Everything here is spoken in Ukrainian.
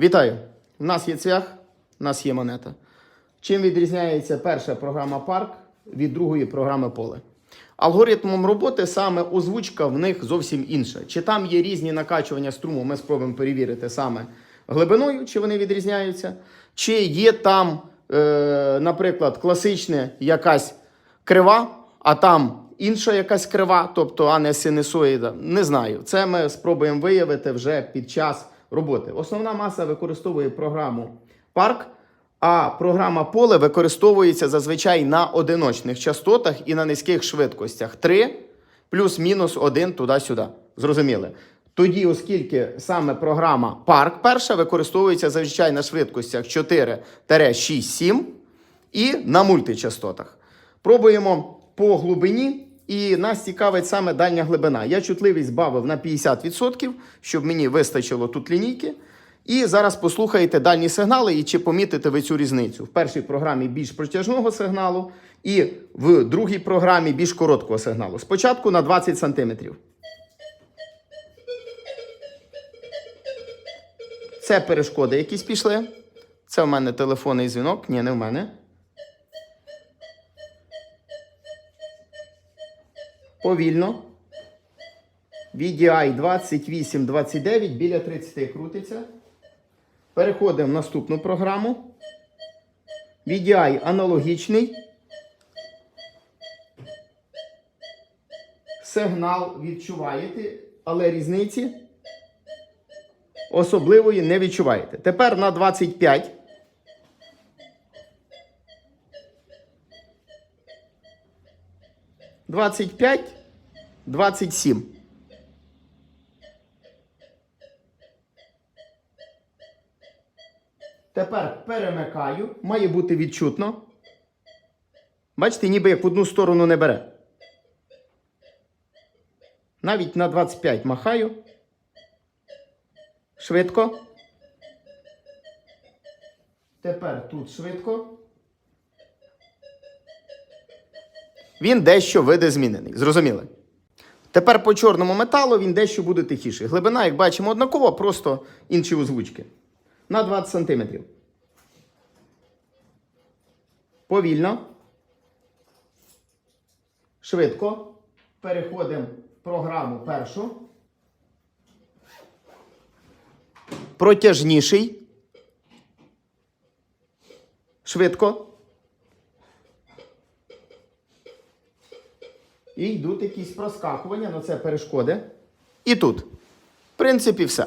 Вітаю! У нас є цвях, у нас є монета. Чим відрізняється перша програма Парк від другої програми Поле? Алгоритмом роботи саме озвучка в них зовсім інша. Чи там є різні накачування струму, ми спробуємо перевірити саме глибиною, чи вони відрізняються, чи є там, е, наприклад, класична якась крива, а там інша якась крива, тобто а не синусоїда. Не знаю. Це ми спробуємо виявити вже під час роботи. Основна маса використовує програму Парк. А програма поле використовується зазвичай на одиночних частотах і на низьких швидкостях 3 плюс-мінус 1 туди-сюди. Зрозуміли? Тоді, оскільки саме програма Парк перша використовується зазвичай на швидкостях 4-6-7 і на мультичастотах. Пробуємо по глибині, і нас цікавить саме дальня глибина. Я чутливість збавив на 50%, щоб мені вистачило тут лінійки. І зараз послухаєте дальні сигнали і чи помітите ви цю різницю. В першій програмі більш протяжного сигналу, і в другій програмі більш короткого сигналу. Спочатку на 20 см. Це перешкоди якісь пішли. Це в мене телефонний дзвінок. Ні, не в мене. Повільно. VDI 2829 біля 30 крутиться. Переходимо в наступну програму. VDI аналогічний. Сигнал відчуваєте, але різниці особливої не відчуваєте. Тепер на 25. Двадцять п'ять, двадцять сім. Тепер перемикаю. Має бути відчутно. Бачите, ніби як в одну сторону не бере. Навіть на 25 махаю. Швидко. Тепер тут швидко. Він дещо видозмінений. Зрозуміли? Тепер по чорному металу він дещо буде тихіший. Глибина, як бачимо, однакова, просто інші озвучки. На 20 см. Повільно. Швидко. Переходимо в програму першу. Протяжніший. Швидко. І йдуть якісь проскакування, ну це перешкоди. І тут. В принципі, все.